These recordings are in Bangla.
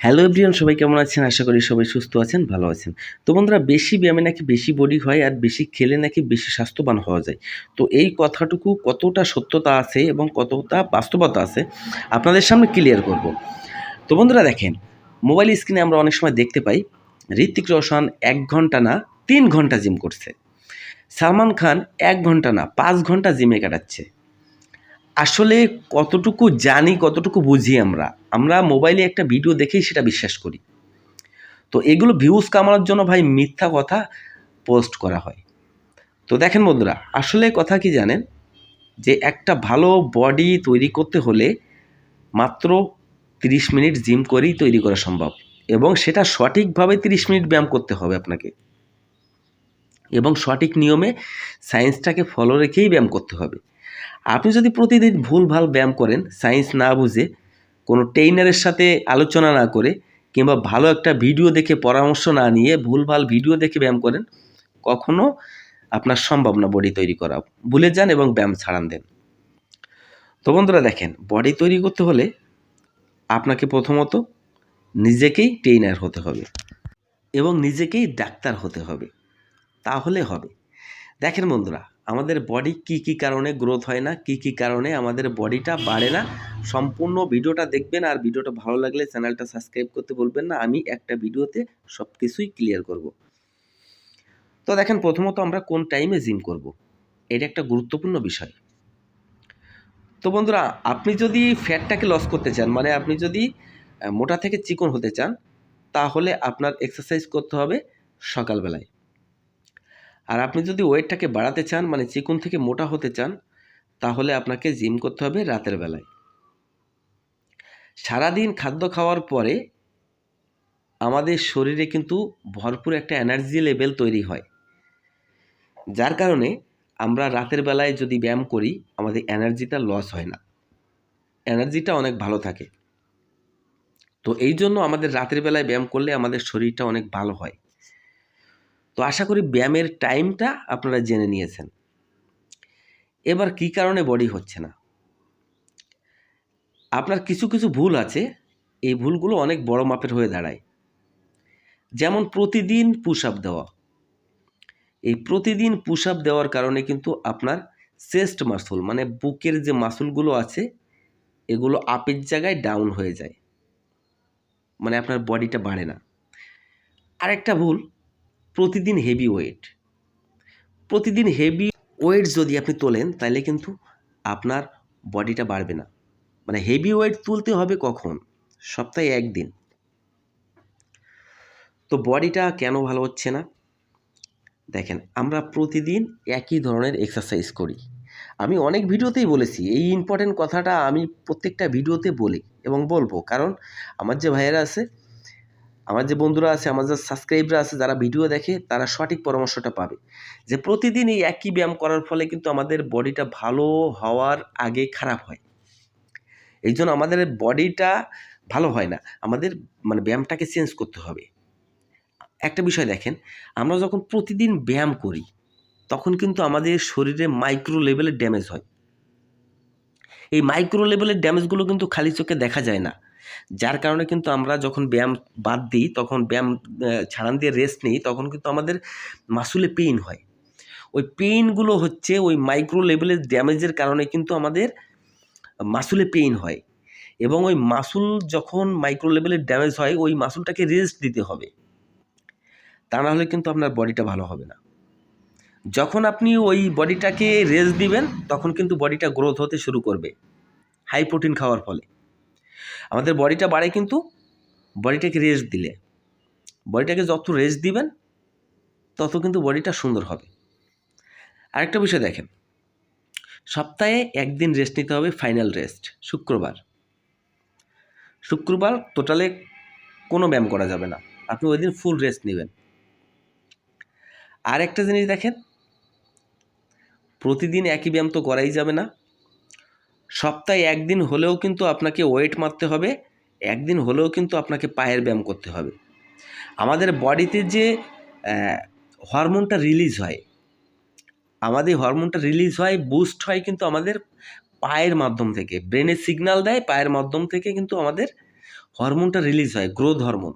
হ্যালো এভরিওয়ান সবাই কেমন আছেন? আশা করি সবাই সুস্থ আছেন, ভালো আছেন। তো বন্ধুরা, বেশি ব্যায়ামে নাকি বেশি বডি হয় আর বেশি খেলে নাকি বেশি স্বাস্থ্যবান হওয়া যায়। তো এই কথাটুকু কতটা সত্যতা আছে এবং কতটা বাস্তবতা আছে, আপনাদের সামনে ক্লিয়ার করব। তো বন্ধুরা, দেখেন মোবাইল স্ক্রিনে আমরা অনেক সময় দেখতে পাই ঋত্বিক রোশন এক ঘণ্টা না, তিন ঘণ্টা জিম করছে। সালমান খান এক ঘণ্টা না, পাঁচ ঘণ্টা জিমে কাটাচ্ছে। আসলে কতটুকু জানি, কতটুকু বুঝি আমরা আমরা মোবাইলে একটা ভিডিও দেখেই সেটা বিশ্বাস করি। তো এগুলো ভিউজ কামানোর জন্য ভাই মিথ্যা কথা পোস্ট করা হয়। তো দেখেন বন্ধুরা, আসলে কথা কি জানেন? যে একটা ভালো বডি তৈরি করতে হলে মাত্র তিরিশ মিনিট জিম করেই তৈরি করা সম্ভব এবং সেটা সঠিকভাবে তিরিশ মিনিট ব্যায়াম করতে হবে আপনাকে। এবং সঠিক নিয়মে সায়েন্সটাকে ফলো রেখেই ব্যায়াম করতে হবে। আপনি যদি প্রতিদিন ভুলভাল ব্যায়াম করেন সায়েন্স না বুঝে, কোনো ট্রেইনারের সাথে আলোচনা না করে, কিংবা ভালো একটা ভিডিও দেখে পরামর্শ না নিয়ে ভুলভাল ভিডিও দেখে ব্যায়াম করেন, কখনো আপনার সম্ভব না বডি তৈরি করা, ভুলে যান এবং ব্যায়াম ছাড়ান দেন। তো বন্ধুরা দেখেন বডি তৈরি করতে হলে আপনাকে প্রথমত নিজেকেই ট্রেইনার হতে হবে এবং নিজেকেই ডাক্তার হতে হবে, তাহলে হবে। দেখেন বন্ধুরা আমাদের বডি কি কি কারণে গ্রোথ হয় না, কি কি কারণে আমাদের বডিটা বাড়ে না, সম্পূর্ণ ভিডিওটা দেখবেন আর ভিডিওটা ভালো লাগলে চ্যানেলটা সাবস্ক্রাইব করতে বলবেন না, আমি একটা ভিডিওতে সব কিছুই ক্লিয়ার করব। তো দেখেন, প্রথমত আমরা কোন টাইমে জিম করব? এটা একটা গুরুত্বপূর্ণ বিষয়। তো বন্ধুরা, আপনি যদি ফ্যাটটাকে লস করতে চান মানে আপনি যদি মোটা থেকে চিকন হতে চান, তাহলে আপনার এক্সারসাইজ করতে হবে সকালবেলায়। আর আপনি যদি ওয়েটটাকে বাড়াতে চান মানে চিকন থেকে মোটা হতে চান, তাহলে আপনাকে জিম করতে হবে রাতের বেলায়। সারাদিন খাদ্য খাওয়ার পরে আমাদের শরীরে কিন্তু ভরপুর একটা এনার্জি লেভেল তৈরি হয়। যার কারণে আমরা রাতের বেলায় যদি ব্যায়াম করি, আমাদের এনার্জিটা লস হয় না। এনার্জিটা অনেক ভালো থাকে। তো এই জন্য আমাদের রাতের বেলায় ব্যায়াম করলে আমাদের শরীরটা অনেক ভালো হয়। তো আশা করি ব্যায়ামের টাইমটা আপনারা জেনে নিয়েছেন। এবার কি কারণে বডি হচ্ছে না? আপনার কিছু কিছু ভুল আছে, এই ভুলগুলো অনেক বড় মাপের হয়ে দাঁড়ায়। যেমন প্রতিদিন পুশ আপ দেওয়া। এই প্রতিদিন পুশ আপ দেওয়ার কারণে কিন্তু আপনার চেস্ট মাসুল মানে বুকের যে মাসুলগুলো আছে, এগুলো আপের জায়গায় ডাউন হয়ে যায়। মানে আপনার বডিটা বাড়ে না। আরেকটা ভুল প্রতিদিন হেভি ওয়েট প্রতিদিন হেভি ওয়েট যদি আপনি তোলেন তাহলে কিন্তু আপনার বডিটা বাড়বে না। মানে হেভি ওয়েট তুলতে হবে কখন? সপ্তাহে একদিন। তো বডিটা কেন ভালো হচ্ছে না? দেখেন, আমরা প্রতিদিন একই ধরনের এক্সারসাইজ করি। আমি অনেক ভিডিওতেই বলেছি, এই ইম্পর্টেন্ট কথাটা আমি প্রত্যেকটা ভিডিওতে বলি এবং বলব। কারণ আমার যে ভাইয়েরা আছে আমার যে বন্ধুরা আছে, আমার যে সাবস্ক্রাইবরা আছে, যারা ভিডিও দেখে, তারা সঠিক পরামর্শটা পাবে। যে প্রতিদিন এই একই ব্যায়াম করার ফলে কিন্তু আমাদের বডিটা ভালো হওয়ার আগে খারাপ হয়। এই জন্য আমাদের বডিটা ভালো হয় না। আমাদের মানে ব্যায়ামটাকে চেঞ্জ করতে হবে। একটা বিষয় দেখেন, আমরা যখন প্রতিদিন ব্যায়াম করি, তখন কিন্তু আমাদের শরীরে মাইক্রো লেভেলের ড্যামেজ হয়। এই মাইক্রো লেভেলের ড্যামেজগুলো কিন্তু খালি চোখে দেখা যায় না। যার কারণে কিন্তু আমরা যখন ব্যায়াম বাদ দিই, তখন ব্যায়াম ছাড়ান দিয়ে রেস্ট নিই, তখন কিন্তু আমাদের মাসুলে পেইন হয়। ওই পেইনগুলো হচ্ছে ওই মাইক্রো লেভেলের ড্যামেজের কারণে কিন্তু আমাদের মাসুলে পেইন হয়। এবং ওই মাসুল যখন মাইক্রো লেভেলের ড্যামেজ হয়, ওই মাসুলটাকে রেস্ট দিতে হবে। তা না হলে কিন্তু আপনার বডিটা ভালো হবে না। যখন আপনি ওই বডিটাকে রেস্ট দিবেন, তখন কিন্তু বডিটা গ্রোথ হতে শুরু করবে। হাই প্রোটিন খাওয়ার ফলে। আমাদের বডিটা বাড়ে কিন্তু বডিটাকে রেস্ট দিলে। বডিটাকে যত রেস্ট দিবেন, তত কিন্তু বডিটা সুন্দর হবে। আরেকটা বিষয় দেখেন, সপ্তাহে একদিন রেস্ট নিতে হবে ফাইনাল রেস্ট শুক্রবার। শুক্রবার টোটালে কোনো ব্যায়াম করা যাবে না, আপনি ওই দিন ফুল রেস্ট নেবেন। আর একটা জিনিস দেখেন, প্রতিদিন একই ব্যায়াম তো করাই যাবে না। সপ্তাহে একদিন হলেও কিন্তু আপনাকে ওয়েট মারতে হবে, একদিন হলেও কিন্তু আপনাকে পায়ের ব্যায়াম করতে হবে। আমাদের বডিতে যে হরমোনটা রিলিজ হয়, আমাদের হরমোনটা রিলিজ হয় বুস্ট হয় কিন্তু আমাদের পায়ের মাধ্যম থেকে ব্রেনে সিগন্যাল দেয়, পায়ের মাধ্যম থেকে কিন্তু আমাদের হরমোনটা রিলিজ হয় গ্রোথ হরমোন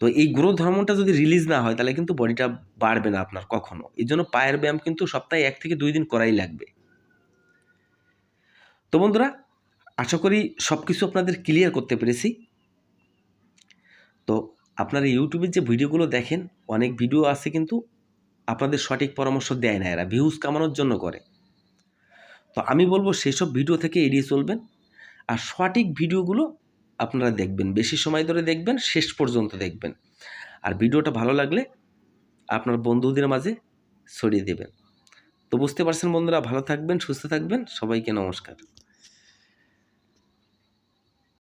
তো এই গ্রোথ হরমোনটা যদি রিলিজ না হয়, তাহলে কিন্তু বডিটা বাড়বে না আপনার কখনো। এই জন্য পায়ের ব্যায়াম কিন্তু সপ্তাহে এক থেকে দুই দিন করাই লাগবে। তো বন্ধুরা, আশা করি সব কিছু আপনাদের ক্লিয়ার করতে পেরেছি। তো আপনারা ইউটিউবের যে ভিডিওগুলো দেখেন, অনেক ভিডিও আছে কিন্তু আপনাদের সঠিক পরামর্শ দেয় না এরা ভিউজ কামানোর জন্য করে। তো আমি বলব সেই সব ভিডিও থেকে এড়িয়ে চলবেন আর সঠিক ভিডিওগুলো আপনারা দেখবেন, বেশি সময় ধরে দেখবেন, শেষ পর্যন্ত দেখবেন। আর ভিডিওটা ভালো লাগলে আপনার বন্ধুদের মাঝে ছড়িয়ে দেবেন। তো বুঝতে পারছেন বন্ধুরা, ভালো থাকবেন, সুস্থ থাকবেন, সবাইকে নমস্কার।